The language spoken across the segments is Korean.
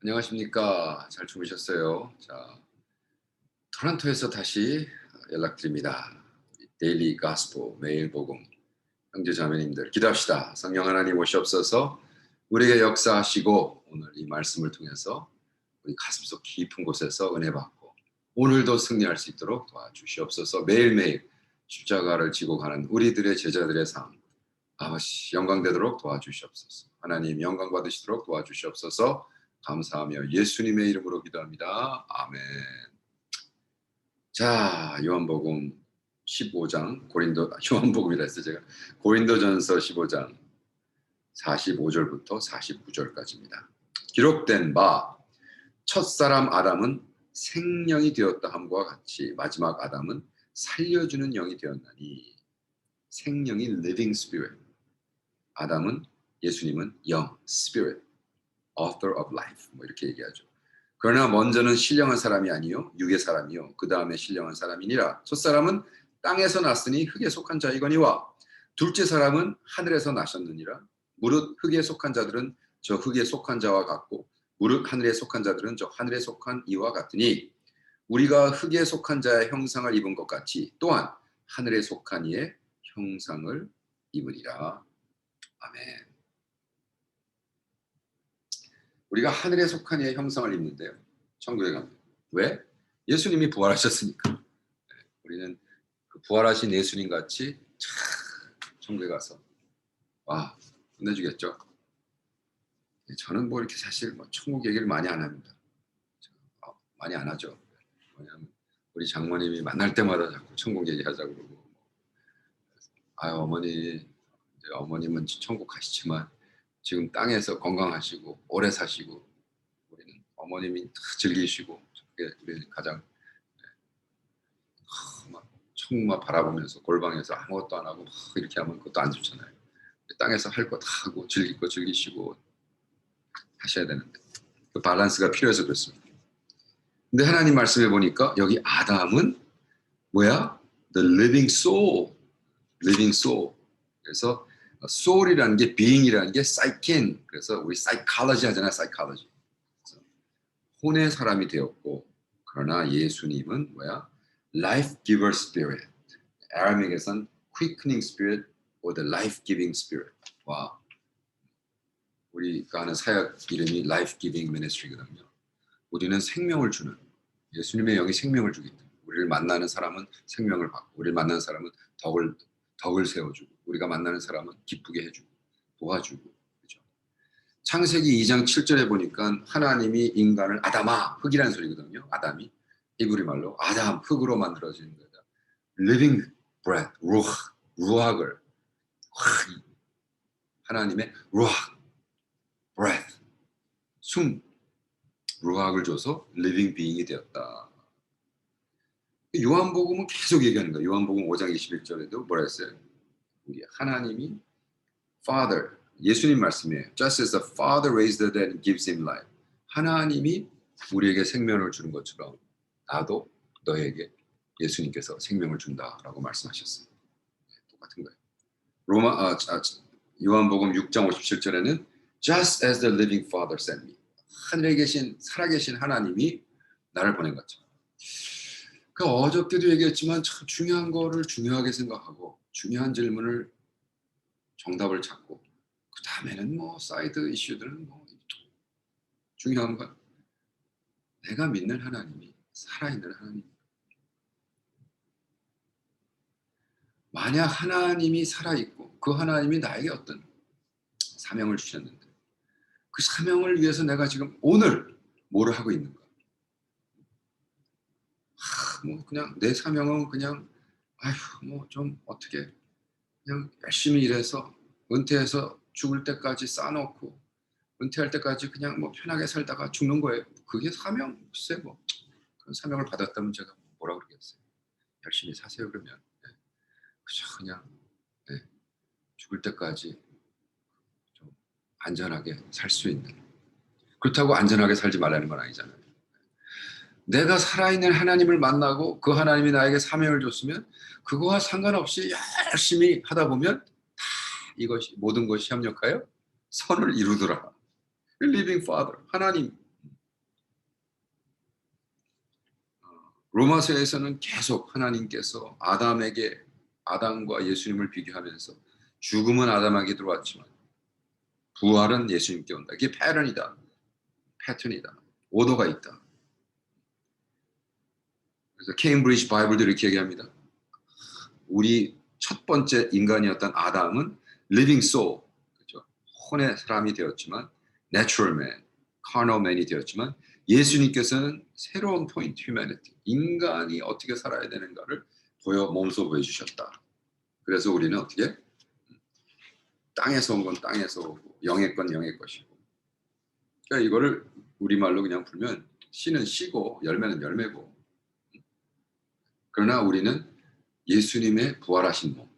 안녕하십니까. 잘 주무셨어요? 자, 토론토에서 다시 연락드립니다. 데일리 가스포 매일 복음 형제 자매님들 기도합시다. 성령 하나님 오시옵소서 우리에게 역사하시고 오늘 이 말씀을 통해서 우리 가슴속 깊은 곳에서 은혜 받고 오늘도 승리할 수 있도록 도와주시옵소서 매일매일 십자가를 지고 가는 우리들의 제자들의 삶 아버지 영광되도록 도와주시옵소서 하나님 영광 받으시도록 도와주시옵소서 감사하며 예수님의 이름으로 기도합니다. 아멘. 자, 요한복음 15장 고린도 요한복음이라 했어요, 제가. 고린도전서 15장 45절부터 49절까지입니다. 기록된 바 첫사람 아담은 생명이 되었다 함과 같이 마지막 아담은 살려주는 영이 되었나니 생명이 living spirit. 아담은 예수님은 영, spirit. Author of life 뭐 이렇게 얘기하죠. 그러나 먼저는 신령한 사람이 아니요 육의 사람이요 그 다음에 신령한 사람이니라 첫 사람은 땅에서 났으니 흙에 속한 자이거니와 둘째 사람은 하늘에서 나셨느니라 무릇 흙에 속한 자들은 저 흙에 속한 자와 같고 무릇 하늘에 속한 자들은 저 하늘에 속한 이와 같으니 우리가 흙에 속한 자의 형상을 입은 것 같이 또한 하늘에 속한 이의 형상을 입으리라 아멘. 우리가 하늘에 속한 이의 형상을 입는데요. 천국에 가면 왜? 예수님이 부활하셨으니까. 네, 우리는 그 부활하신 예수님 같이 참 천국에 가서 와 끝내주겠죠. 네, 저는 뭐 이렇게 사실 뭐 천국 얘기를 많이 안 합니다. 어, 많이 안 하죠. 왜냐하면 우리 장모님이 만날 때마다 자꾸 천국 얘기하자 그러고 아유 어머니 어머님은 천국 가시지만 지금 땅에서 건강하시고 오래 사시고 우리는 어머님이 다 즐기시고 그게 우리 가장 하, 막 천국만 바라보면서 골방에서 아무것도 안 하고 막 이렇게 하면 그것도 안 좋잖아요. 땅에서 할 거 다 하고 즐길 거 즐기시고 하셔야 되는데 그 밸런스가 필요해서 그렇습니다. 근데 하나님 말씀해 보니까 여기 아담은 뭐야? The living soul, living soul. 그래서 soul이라는 게 being이라는 게 psyche 그래서 우리 psychology 하잖아요 psychology 혼의 사람이 되었고 그러나 예수님은 뭐야 life giver spirit 아람에게선 quickening spirit or the life giving spirit 와 우리가 하는 사역 이름이 life giving ministry거든요 우리는 생명을 주는 예수님의 영이 생명을 주기 때문에 우리를 만나는 사람은 생명을 받고 우리를 만나는 사람은 덕을 덕을 세워주고 우리가 만나는 사람은 기쁘게 해주고 도와주고 그렇죠. 창세기 2장 7절에 보니까 하나님이 인간을 아담아 흙이라는 소리거든요. 아담이 히브리 말로 아담 흙으로 만들어지는 거다. living breath 루하 루학을 하나님의 루학 breath 숨 루학을 줘서 living being이 되었다. 요한복음은 계속 얘기하는 거예요. 요한복음 5장 21절에도 뭐라 했어요? 우리 하나님이 Father 예수님 말씀이에요. Just as the Father raised the dead and gives him life. 하나님이 우리에게 생명을 주는 것처럼 나도 너에게 예수님께서 생명을 준다라고 말씀하셨어요. 똑같은 거예요. 로마 아, 아, 요한복음 6장 57절에는 Just as the living Father sent me. 하늘에 계신 살아계신 하나님이 나를 보낸 것처럼. 그 어저께도 얘기했지만 참 중요한 거를 중요하게 생각하고 중요한 질문을 정답을 찾고 그 다음에는 뭐 사이드 이슈들은 뭐 중요한 건 내가 믿는 하나님이 살아있는 하나님. 만약 하나님이 살아있고 그 하나님이 나에게 어떤 사명을 주셨는데 그 사명을 위해서 내가 지금 오늘 뭐를 하고 있는가? 하, 뭐 그냥 내 사명은 그냥 아휴 뭐 좀 어떻게 그냥 열심히 일해서 은퇴해서 죽을 때까지 쌓아놓고 은퇴할 때까지 그냥 뭐 편하게 살다가 죽는 거예요. 그게 사명 글쎄 뭐 그런 사명을 받았다면 제가 뭐라 그러겠어요. 열심히 사세요 그러면 네. 그저 그냥 네. 죽을 때까지 좀 안전하게 살 수 있는 그렇다고 안전하게 살지 말라는 건 아니잖아요. 내가 살아있는 하나님을 만나고 그 하나님이 나에게 사명을 줬으면 그거와 상관없이 열심히 하다 보면 다 이것이 모든 것이 협력하여 선을 이루더라. Living Father, 하나님. 로마서에서는 계속 하나님께서 아담에게 아담과 예수님을 비교하면서 죽음은 아담에게 들어왔지만 부활은 예수님께 온다. 이게 패턴이다. 패턴이다. 오더가 있다. 케임브리지 바이블도 이렇게 얘기합니다. 우리 첫 번째 인간이었던 아담은 living soul, 그렇죠? 혼의 사람이 되었지만 natural man, carnal man이 되었지만 예수님께서는 새로운 포인트 humanity, 인간이 어떻게 살아야 되는가를 보여 몸소 보여주셨다. 그래서 우리는 어떻게 땅에서 온 건 땅에서 오고 영의 건 영의 것이고 그러니까 이거를 우리말로 그냥 풀면 씨는 씨고 열매는 열매고 그러나 우리는 예수님의 부활하신 몸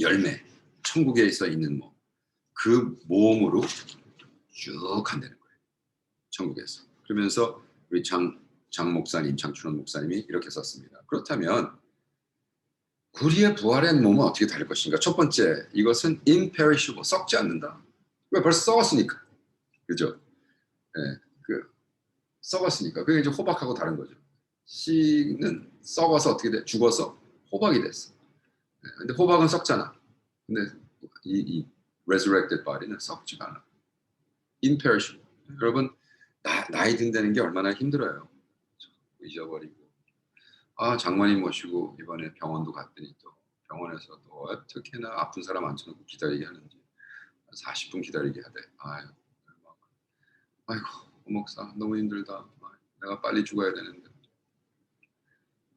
열매 천국에 있어 있는 몸 그 몸으로 쭉 간다는 거예요 천국에서 그러면서 우리 장, 장 목사님 장춘원 목사님이 이렇게 썼습니다 그렇다면 우리의 부활한 몸은 어떻게 다를 것인가? 첫 번째, 이것은 imperishable, 썩지 않는다. 왜 벌써 썩었으니까, 그죠? 예, 그 썩었으니까 그게 이제 호박하고 다른 거죠. 씨는 썩어서 어떻게 돼? 죽어서 호박이 됐어. 예, 근데 호박은 썩잖아. 근데 이, 이 resurrected body는 썩지가 않아. imperishable. 여러분 나, 나이 든다는 게 얼마나 힘들어요. 잊어버리고. 아 장모님 모시고 이번에 병원도 갔더니 또 병원에서 또 어떻게나 아픈 사람 앉혀놓고 기다리게 하는지 40분 기다리게 하대. 아유, 막, 아이고 호 목사 너무 힘들다. 아, 내가 빨리 죽어야 되는데.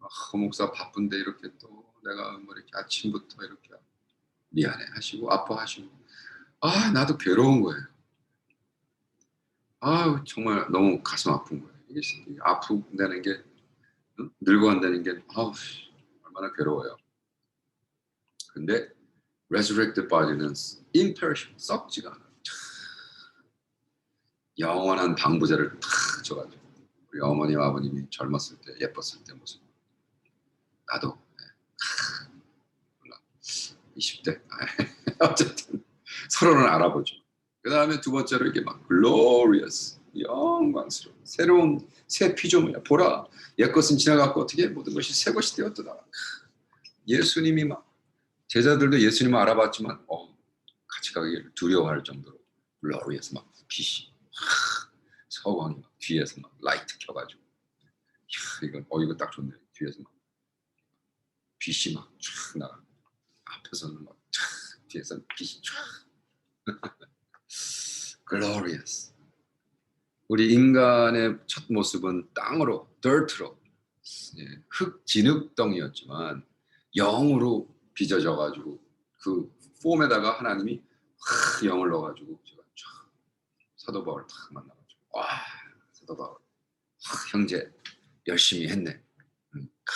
아, 호 목사 바쁜데 이렇게 또 내가 뭐 이렇게 아침부터 이렇게 미안해 하시고 아파하시고 아 나도 괴로운 거예요. 아 정말 너무 가슴 아픈 거예요. 이게 아프다는 게 응? 늙어 간다는 게 아우 얼마나 괴로워요. 근데 resurrected body는 imperishable 썩지가 않아. 영원한 방부제를 탁 줘가지고 우리 어머니 아버님이 젊었을 때 예뻤을 때 모습 나도. 네. 몰라 20대 어쨌든 서로는 알아보죠. 그 다음에 두 번째로 이게 막 glorious 영광스러운 새로운 새 피조물이야. 보라 옛것은 지나갔고 어떻게 모든 것이 새 것이 되었더라 예수님이 막 제자들도 예수님을 알아봤지만 어, 같이 가기를 두려워할 정도로 글로리에서 막 빛이 서광이 막 뒤에서 막 라이트 켜가지고. 야, 이거 어 이거 딱 좋네. 뒤에서 막 빛이 막 쫙 나가. 앞에서는 막 쫙, 뒤에서는 빛이 쫙 glorious. 우리 인간의 첫 모습은 땅으로, dirt로, 예, 흙, 진흙덩이였지만 영으로 빚어져 가지고 그 폼에다가 하나님이 확 영을 넣어 가지고 제가 쫙 사도 바울 탁 만나 가지고 와 사도 바울. 아, 형제 열심히 했네. 음, 크,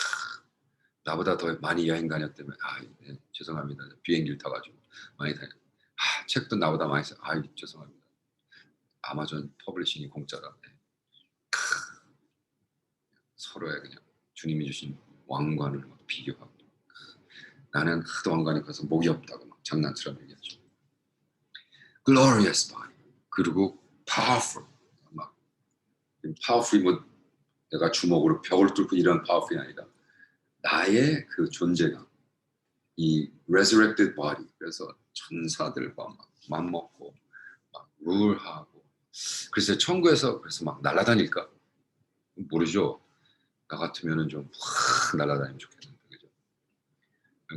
나보다 더 많이 여행 다녔다며 아 네, 죄송합니다 비행기를 타가지고 많이 다녔. 아 책도 나보다 많이 써. 아 죄송합니다. 아마존 퍼블리싱이 공짜다. 네. 크, 서로의 그냥 주님이 주신 왕관을 막 비교하고 크, 나는 하도 왕관이 커서 목이 없다고 막 장난처럼 얘기하죠. Glorious body 그리고 powerful 막 powerful이 뭐 내가 주먹으로 벽을 뚫고 이런 powerful이 아니라 나의 그 존재감 이 resurrected body 그래서 천사들과 막 맞먹고 막 룰하고 그래서 천국에서 그래서 막 날아다닐까 모르죠. 나 같으면은 좀 확 날아다니면 좋겠는데 그죠.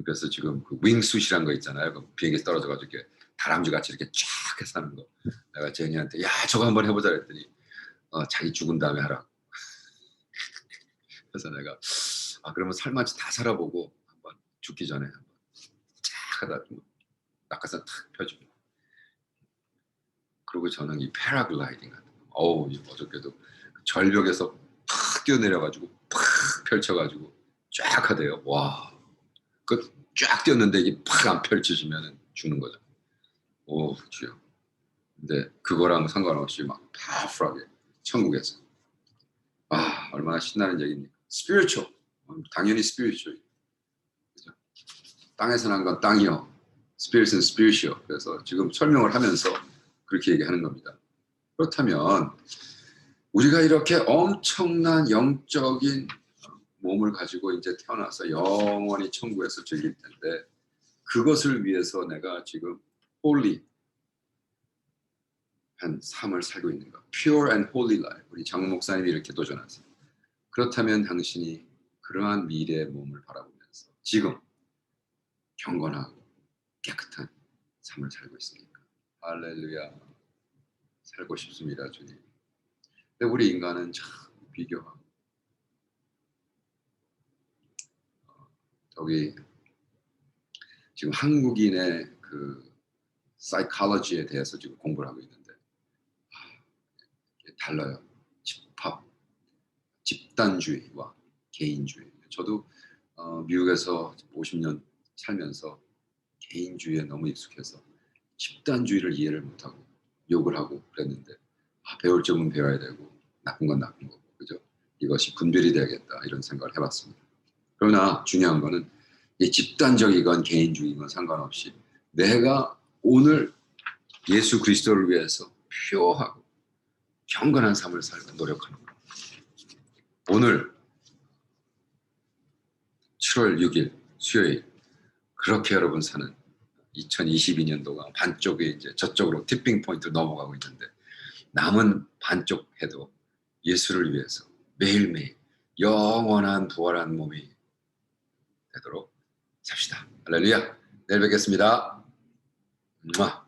그래서 지금 그 윙수시란 거 있잖아요. 그 비행기 떨어져 가지고 이렇게 다람쥐 같이 이렇게 쫙 해서 하는 거. 내가 제니한테 야 저거 한번 해보자 그랬더니 어, 자기 죽은 다음에 하라. 그래서 내가 아 그러면 삶아치 다 살아보고 한번 죽기 전에 한번 쫙 하다 좀 낙하산 탁 펴주고 그리고 저는 이 패라글라이딩 같은 거, 어우 어저께도 그 절벽에서 팍 뛰어내려가지고 팍 펼쳐가지고 쫙 하대요. 와, 그쫙 뛰었는데 이게 팍 안 펼쳐지면 죽는 거죠. 오 주여. 근데 그거랑 상관없이 막 파워풀하게 천국에서 아 얼마나 신나는 얘기입니까? 스피리추얼 당연히 스피리추얼 그죠? 땅에서 난 건 땅이요. 스피릿은 스피릿이요. 그래서 지금 설명을 하면서 그렇게 얘기하는 겁니다. 그렇다면 우리가 이렇게 엄청난 영적인 몸을 가지고 이제 태어나서 영원히 천국에서 즐길 텐데 그것을 위해서 내가 지금 홀리 한 삶을 살고 있는 것. Pure and holy life. 우리 장 목사님이 이렇게 도전하세요. 그렇다면 당신이 그러한 미래의 몸을 바라보면서 지금 경건하고 깨끗한 삶을 살고 있습니까? 할렐루야. 살고 싶습니다, 주님. 근데 우리 인간은 참 비교하고 어, 저기 지금 한국인의 그 사이콜로지에 대해서 지금 공부를 하고 있는데 아, 달라요. 집합, 집단주의와 개인주의. 저도 어, 미국에서 50년 살면서 개인주의에 너무 익숙해서 집단주의를 이해를 못하고 욕을 하고 그랬는데 아, 배울 점은 배워야 되고 나쁜 건 나쁜 거고 그죠? 이것이 분별이 돼야겠다 이런 생각을 해봤습니다. 그러나 중요한 거는 이 집단적이건 개인주의건 상관없이 내가 오늘 예수 그리스도를 위해서 표하고 경건한 삶을 살고 노력하는 거. 오늘 7월 6일 수요일 그렇게 여러분 사는 2022년도가 반쪽이 이제 저쪽으로 티핑 포인트 넘어가고 있는데 남은 반쪽 해도 예수를 위해서 매일매일 영원한 부활한 몸이 되도록 삽시다. 할렐루야. 내일 뵙겠습니다. 음